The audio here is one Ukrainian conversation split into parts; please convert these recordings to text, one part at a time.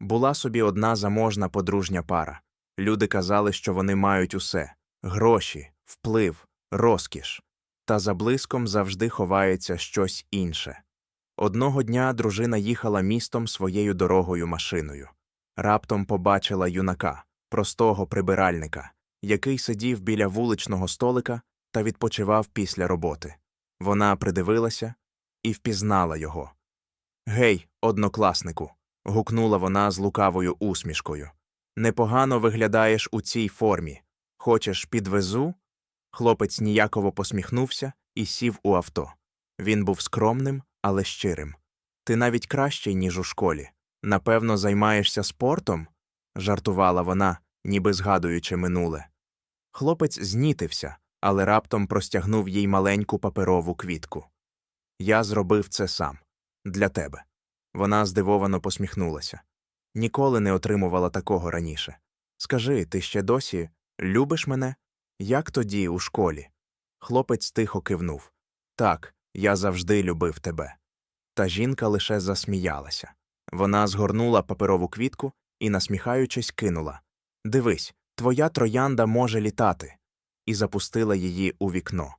Була собі одна заможна подружня пара. Люди казали, що вони мають усе гроші, вплив, розкіш. Та за блиском завжди ховається щось інше. Одного дня дружина їхала містом своєю дорогою машиною. Раптом побачила юнака, простого прибиральника, який сидів біля вуличного столика та відпочивав після роботи. Вона придивилася і впізнала його. Гей, однокласнику. Гукнула вона з лукавою усмішкою. Непогано виглядаєш у цій формі. Хочеш, підвезу? Хлопець ніяково посміхнувся і сів у авто. Він був скромним, але щирим. Ти навіть кращий, ніж у школі. Напевно, займаєшся спортом? жартувала вона, ніби згадуючи минуле. Хлопець знітився, але раптом простягнув їй маленьку паперову квітку. Я зробив це сам. Для тебе. Вона здивовано посміхнулася. Ніколи не отримувала такого раніше. Скажи, ти ще досі любиш мене? Як тоді, у школі? Хлопець тихо кивнув. Так, я завжди любив тебе. Та жінка лише засміялася. Вона згорнула паперову квітку і, насміхаючись, кинула Дивись, твоя троянда може літати. І запустила її у вікно.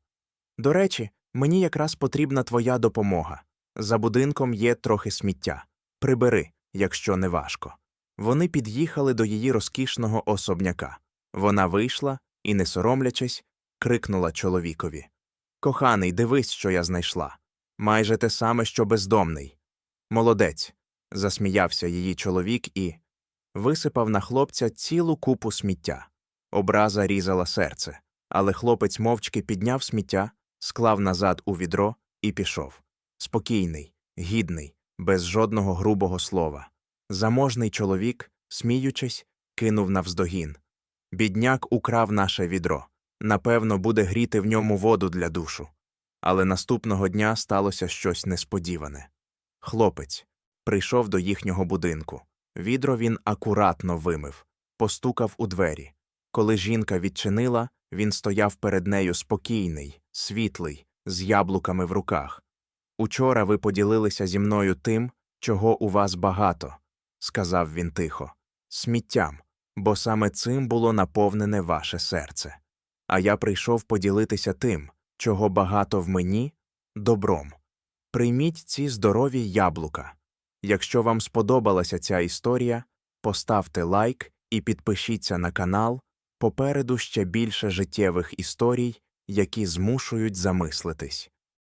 До речі, мені якраз потрібна твоя допомога. За будинком є трохи сміття. Прибери, якщо не важко. Вони під'їхали до її розкішного особняка. Вона вийшла і, не соромлячись, крикнула чоловікові Коханий, дивись, що я знайшла. Майже те саме, що бездомний. Молодець. засміявся її чоловік і висипав на хлопця цілу купу сміття. Образа різала серце, але хлопець мовчки підняв сміття, склав назад у відро і пішов. Спокійний, гідний, без жодного грубого слова. Заможний чоловік, сміючись, кинув навздогін. Бідняк украв наше відро. Напевно, буде гріти в ньому воду для душу. Але наступного дня сталося щось несподіване. Хлопець прийшов до їхнього будинку. Відро він акуратно вимив, постукав у двері. Коли жінка відчинила, він стояв перед нею спокійний, світлий, з яблуками в руках. Учора ви поділилися зі мною тим, чого у вас багато, сказав він тихо, сміттям, бо саме цим було наповнене ваше серце. А я прийшов поділитися тим, чого багато в мені, добром. Прийміть ці здорові яблука. Якщо вам сподобалася ця історія, поставте лайк і підпишіться на канал. Попереду ще більше життєвих історій, які змушують замислитись.